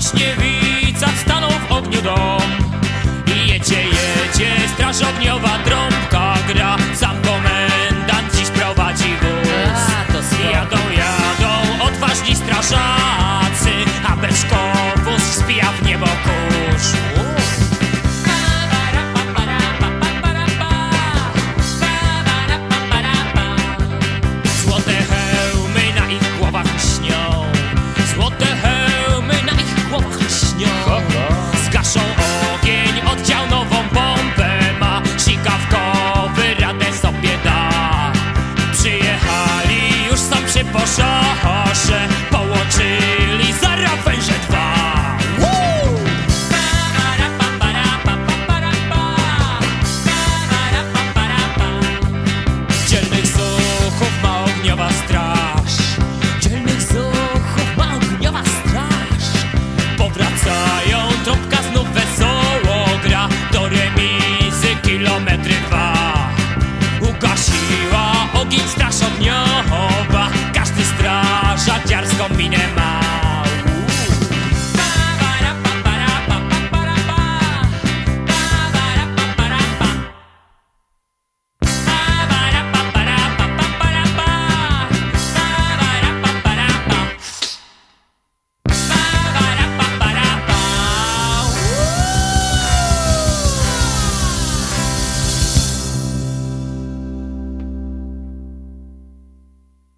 Na śniewicach stanął w ogniu dom. I jecie, jecie straż ogniowa geeks.